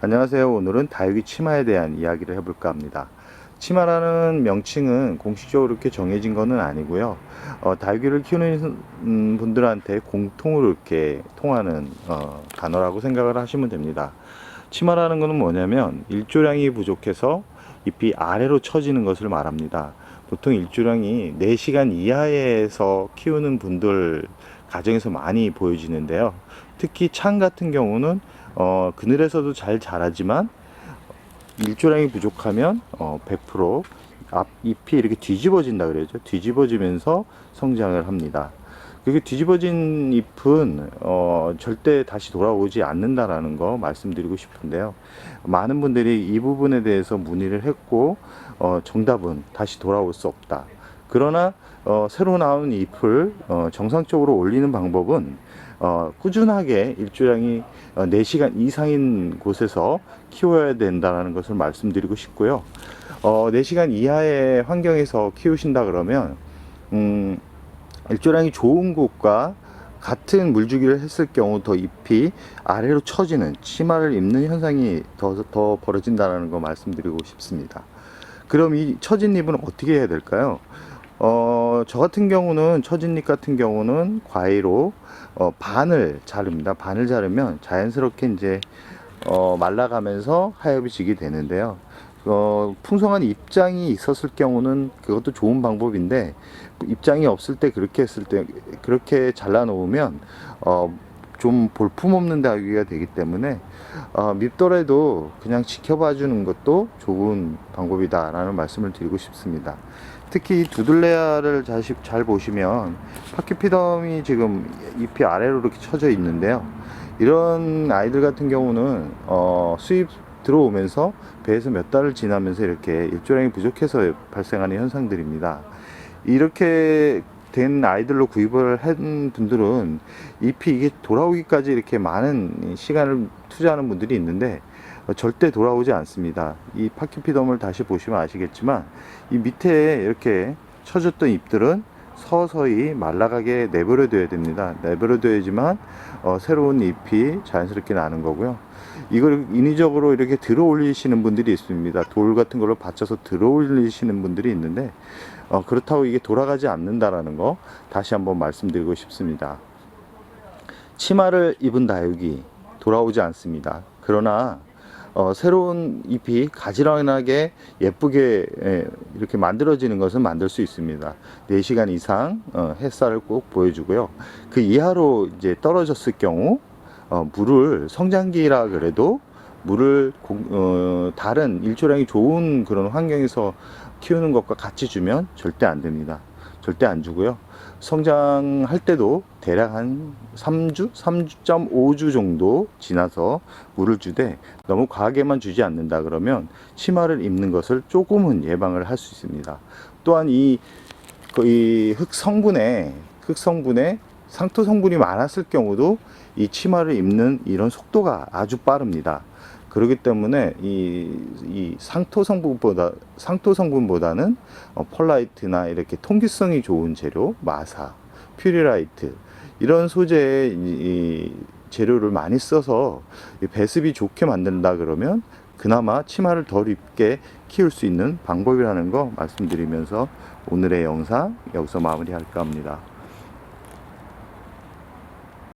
안녕하세요. 오늘은 다육이 치마에 대한 이야기를 해볼까 합니다. 치마라는 명칭은 공식적으로 이렇게 정해진 것은 아니고요. 어, 다육이를 키우는 음, 분들한테 공통으로 이렇게 통하는 어, 단어라고 생각을 하시면 됩니다. 치마라는 것은 뭐냐면 일조량이 부족해서 잎이 아래로 처지는 것을 말합니다. 보통 일조량이 4시간 이하에서 키우는 분들 가정에서 많이 보여지는데요. 특히 창 같은 경우는 어, 그늘에서도 잘 자라지만 일조량이 부족하면 어, 100% 앞잎이 이렇게 뒤집어진다 그러죠. 뒤집어지면서 성장을 합니다. 그게 뒤집어진 잎은 어, 절대 다시 돌아오지 않는다라는 거 말씀드리고 싶은데요. 많은 분들이 이 부분에 대해서 문의를 했고 어, 정답은 다시 돌아올 수 없다. 그러나 어, 새로 나온 잎을 어, 정상적으로 올리는 방법은 어, 꾸준하게 일조량이 어, 4시간 이상인 곳에서 키워야 된다는 것을 말씀드리고 싶고요. 어, 4시간 이하의 환경에서 키우신다 그러면 음, 일조량이 좋은 곳과 같은 물주기를 했을 경우 더 잎이 아래로 처지는 치마를 입는 현상이 더, 더 벌어진다는 거 말씀드리고 싶습니다. 그럼 이 처진 잎은 어떻게 해야 될까요? 어, 저 같은 경우는 처진 잎 같은 경우는 과일로 어, 반을 자릅니다. 반을 자르면 자연스럽게 이제 어, 말라가면서 하엽이 지게 되는데요. 어, 풍성한 입장이 있었을 경우는 그것도 좋은 방법인데 입장이 없을 때 그렇게 했을 때 그렇게 잘라 놓으면 어, 좀 볼품없는 다육이가 되기 때문에 어, 밉더라도 그냥 지켜봐 주는 것도 좋은 방법이다 라는 말씀을 드리고 싶습니다. 특히 두들레아를 잘 보시면 파키피덤이 지금 잎이 아래로 이렇게 쳐져 있는데요. 이런 아이들 같은 경우는 어, 수입 들어오면서 배에서 몇 달을 지나면서 이렇게 일조량이 부족해서 발생하는 현상들입니다. 이렇게 된 아이들로 구입을 한 분들은 잎이 이게 돌아오기까지 이렇게 많은 시간을 투자하는 분들이 있는데 어, 절대 돌아오지 않습니다. 이 파키피덤을 다시 보시면 아시겠지만 이 밑에 이렇게 쳐졌던 잎들은 서서히 말라가게 내버려 둬야 됩니다. 내버려 둬야지만 어, 새로운 잎이 자연스럽게 나는 거고요. 이걸 인위적으로 이렇게 들어 올리시는 분들이 있습니다. 돌 같은 걸로 받쳐서 들어 올리시는 분들이 있는데 어, 그렇다고 이게 돌아가지 않는다라는 거 다시 한번 말씀드리고 싶습니다. 치마를 입은 다육이 돌아오지 않습니다. 그러나 어, 새로운 잎이 가지런하게 예쁘게 예, 이렇게 만들어지는 것은 만들 수 있습니다. 4시간 이상 어, 햇살을 꼭 보여주고요. 그 이하로 이제 떨어졌을 경우 어, 물을 성장기라 그래도 물을 공- 어, 다른 일조량이 좋은 그런 환경에서 키우는 것과 같이 주면 절대 안 됩니다. 절대 안 주고요. 성장할 때도 대략 한 3주, 3.5주 정도 지나서 물을 주되 너무 과하게만 주지 않는다 그러면 치마를 입는 것을 조금은 예방을 할 수 있습니다. 또한 이, 이 흙 성분에, 흙 성분에 상토 성분이 많았을 경우도 이 치마를 입는 이런 속도가 아주 빠릅니다. 그렇기 때문에 이, 이 상토 성분보다 상토 성분보다는 어, 펄라이트나 이렇게 통기성이 좋은 재료, 마사, 퓨리라이트 이런 소재의 이, 이 재료를 많이 써서 이 배습이 좋게 만든다 그러면 그나마 치마를 덜 입게 키울 수 있는 방법이라는 거 말씀드리면서 오늘의 영상 여기서 마무리할까 합니다.